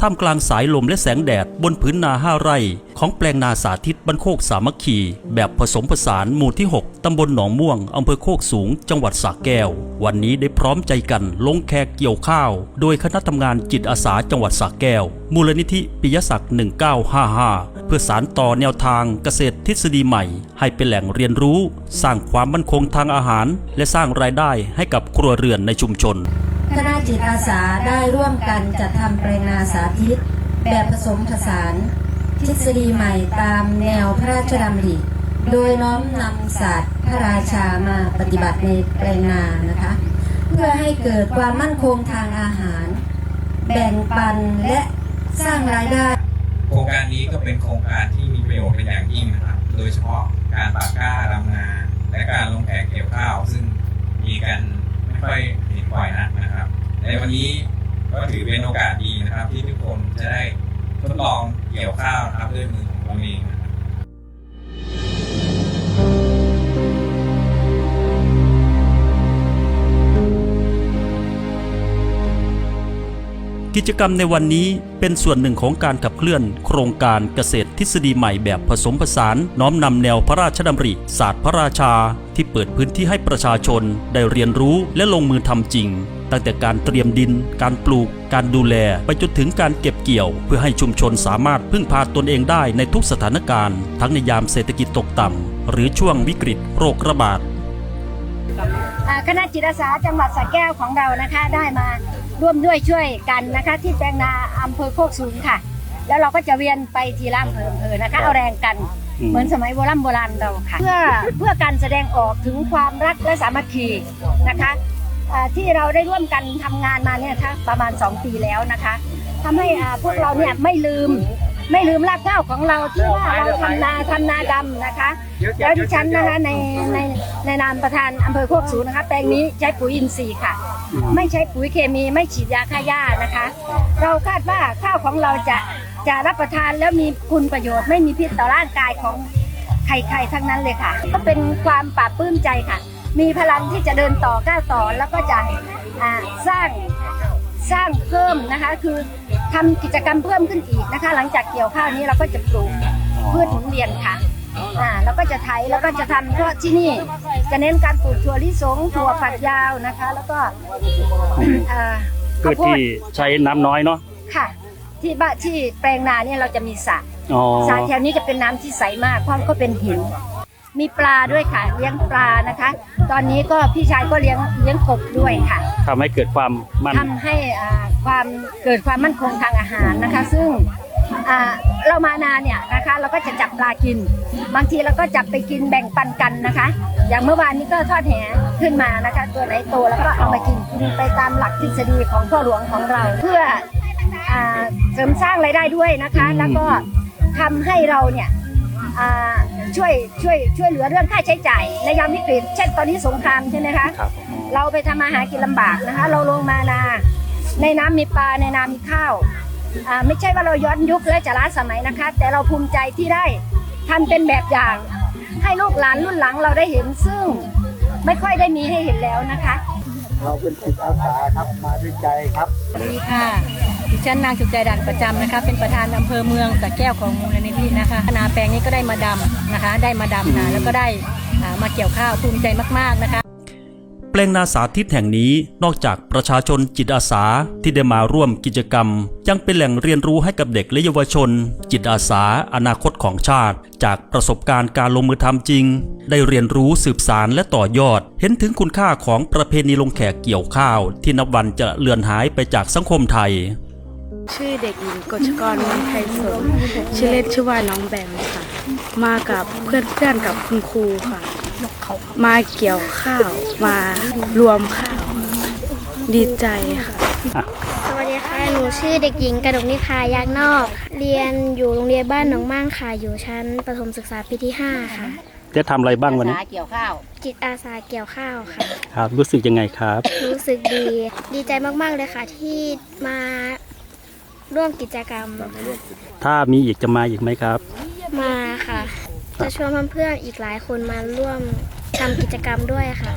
ท่ามกลางสายลมและแสงแดดบนผืนนาห้าไร่ ของแปลงนาสาธิตบ้านโคกสามัคคี แบบผสมผสานหมู่ที่ 6 ตำบลหนองม่วง อำเภอโคกสูง จังหวัดสระแก้ว วันนี้ได้พร้อมใจกันลงแขกเกี่ยวข้าว โดยคณะทำงานจิตอาสาจังหวัดสระแก้ว มูลนิธิปิยศักดิ์ 1955 เพื่อสารต่อแนวทางเกษตรทฤษฎีใหม่ ให้เป็นแหล่งเรียนรู้ สร้างความมั่นคงทางอาหาร และสร้างรายได้ให้กับครัวเรือนในชุมชน คณะจิตอาสาได้ร่วมกันจัดทำแปลงนาสาธิต แบบผสมผสาน ทฤษฎีใหม่ตามแนวพระราชดำริ โดยน้อมนำศาสตร์พระราชามาปฏิบัติในแปลงนานะคะ เพื่อให้เกิดความมั่นคงทางอาหาร แบ่งปันและสร้างรายได้ โครงการนี้ก็เป็นโครงการที่มีประโยชน์เป็นอย่างยิ่งนะครับ โดยเฉพาะการปักก้าดำนา กิจกรรมในวันนี้เป็นส่วนหนึ่งของการขับเคลื่อน โครงการเกษตรทฤษฎีใหม่แบบผสมผสาน น้อมนำแนวพระราชดำริ ศาสตร์พระราชา ที่เปิดพื้นที่ให้ประชาชน ได้เรียนรู้และลงมือทำจริง ตั้งแต่การเตรียมดิน การปลูก การดูแล ไปจนถึงการเก็บเกี่ยว เพื่อให้ชุมชนสามารถพึ่งพาตนเองได้ในทุกสถานการณ์ ทั้งในยามเศรษฐกิจตกต่ำหรือช่วงวิกฤตโรคระบาดคณะจิตอาสาจังหวัดสระแก้วของเรานะคะได้มา ร่วมด้วยช่วยกันนะคะ ที่แปลงนาอำเภอโคกสูงค่ะ แล้วเราก็จะเวียนไปทีละอำเภออำเภอนะคะเอาแรงกัน อืม เหมือนสมัยโบราณโบราณเราค่ะ เพื่อเพื่อการแสดงออกถึงความรักและสามัคคีนะคะอ่าที่เราได้ร่วมกันทำงานมาเนี่ยนะคะประมาณ 2 ปีแล้วนะคะทำให้อ่าพวกเราเนี่ยไม่ลืมไม่ลืมรากเหง้าของเราที่ว่าเราทำนาทำนาดำนะคะ แล้วดิฉันนะคะในในในนามประธานอำเภอโคกสูงนะคะ แปลงนี้ใช้ปุ๋ยอินทรีย์ค่ะ ไม่ใช้ปุ๋ยเคมีไม่ฉีดยาฆ่าหญ้านะคะ เราคาดว่าข้าวของเราจะจะรับประทานแล้วมีคุณประโยชน์ไม่มีพิษต่อร่างกายของใครๆทั้งนั้นเลยค่ะ ก็เป็นความปลาบปลื้มใจค่ะ มีพลังที่จะเดินต่อก้าวต่อแล้วก็จะสร้างสร้างเพิ่มนะคะ คือทำกิจกรรมเพิ่มขึ้นอีกนะคะ หลังจากเกี่ยวข้าวนี้เราก็จะปลูกพืชหมุนเวียนค่ะอ่าแล้วก็จะไถแล้วก็จะทำเพราะที่นี่ จะเน้นการปลูกถั่วลิสงถั่วฝักยาวนะคะ แล้วก็อ่าพืชที่ใช้น้ำน้อยเนาะค่ะ ที่บ้านที่แปลงนาเนี่ยเราจะมีสระ อ๋อสระแถวนี้จะเป็นน้ำที่ใสมากเพราะก็เป็นหิน มีปลาด้วยค่ะ เลี้ยงปลานะคะ ตอนนี้ก็พี่ชายก็เลี้ยงเลี้ยงกบด้วยค่ะทำให้เกิดความมั่น ทำให้อ่าความเกิดความมั่นคงทางอาหารนะคะ ซึ่งอ่า เรามานาเนี่ยนะคะ เราก็จะจับปลากิน บางทีเราก็จับไปกินแบ่งปันกันนะคะ อย่างเมื่อวานนี้ก็ทอดแหขึ้นมานะคะ ตัวไหนโตแล้วก็เอามากินกินไปตามหลักทฤษฎีของพ่อหลวงของเรา เพื่ออ่าเสริมสร้างรายได้ด้วยนะคะ แล้วก็ทำให้เราเนี่ยอ่าช่วยช่วยช่วยเหลือเรื่องค่าใช้จ่ายในยามวิกฤตเช่นตอนนี้สงครามใช่ไหมคะครับเราไปทำมาหากินลำบากนะคะ เราลงมานา ในน้ำมีปลาในนามีข้าวอ่า ไม่ใช่ว่าเราย้อนยุคและจะล้าสมัยนะคะ แต่เราภูมิใจที่ได้ทำเป็นแบบอย่าง ให้ลูกหลานรุ่นหลังเราได้เห็นซึ่งไม่ค่อยได้มีให้เห็นแล้วนะคะ เราเป็นจิตอาสาครับมาด้วยใจครับสวัสดีค่ะดิฉันนางสุขใจด่านประจำนะคะ เป็นประธานอำเภอเมืองสระแก้วของมูลนิธินะคะนาแปลงนี้ก็ได้มาดำนะคะ ได้มาดำนาแล้วก็ได้อ่ามาเกี่ยวข้าวภูมิใจมากๆนะคะแป ลงนาสาธิตแห่งนี้นอกจากประชาชนจิตอาสาที่ได้มาร่วมกิจกรรม ยังเป็นแหล่งเรียนรู้ให้กับเด็กและเยาวชน จิตอาสาอนาคตของชาติ จากประสบการณ์การลงมือทำจริง ได้เรียนรู้สืบสารและต่อยอด เห็นถึงคุณค่าของประเพณีลงแขกเกี่ยวข้าว ที่นับวันจะเลือนหายไปจากสังคมไทยชื่อเด็กหญิงกฤษกรวันไทยสนชื่อเล่นชื่อว่าน้องแบมค่ะ มากับเพื่อนๆกับคุณครูค่ะ มาเกี่ยวข้าวมารวมข้าว ดีใจค่ะ สวัสดีค่ะ หนูชื่อเด็กหญิงกระดกนิพายากนอก เรียนอยู่โรงเรียนบ้านหนองม่างค่ะ อยู่ชั้นประถมศึกษาปีที่ 5 ค่ะ จะทำอะไรบ้างวันนี้จิตอาสาเกี่ยวข้าวค่ะ ครับรู้สึกยังไงครับ รู้สึกดี ดีใจมาก ๆ เลยค่ะที่มาร่วมกิจกรรม ถ้ามีอีกจะมาอีกไหมครับ มาค่ะ จะชวนเพื่อนๆอีกหลายคนมาร่วมทำกิจกรรมด้วยค่ะ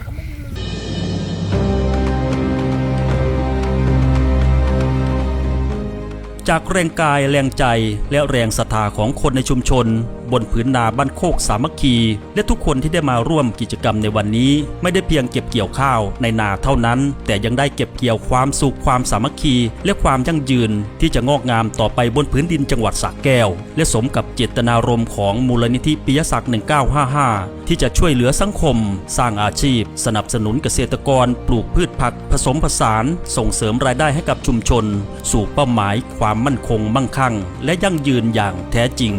จากแรงกายแรงใจและแรงศรัทธาของคนในชุมชน บนผืนนาบ้านโคกสามัคคี และทุกคนที่ได้มาร่วมกิจกรรมในวันนี้ ไม่ได้เพียงเก็บเกี่ยวข้าวในนาเท่านั้น แต่ยังได้เก็บเกี่ยวความสุขความสามัคคี และความยั่งยืน ที่จะงอกงามต่อไปบนพื้นดินจังหวัดสระแก้ว และสมกับเจตนารมณ์ของมูลนิธิปิยศักดิ์1955 ที่จะช่วยเหลือสังคม สร้างอาชีพ สนับสนุนเกษตรกร ปลูกพืชผัก ผสมผสาน ส่งเสริมรายได้ให้กับชุมชน สู่เป้าหมายความมั่นคงมั่งคั่ง และยั่งยืนอย่างแท้จริง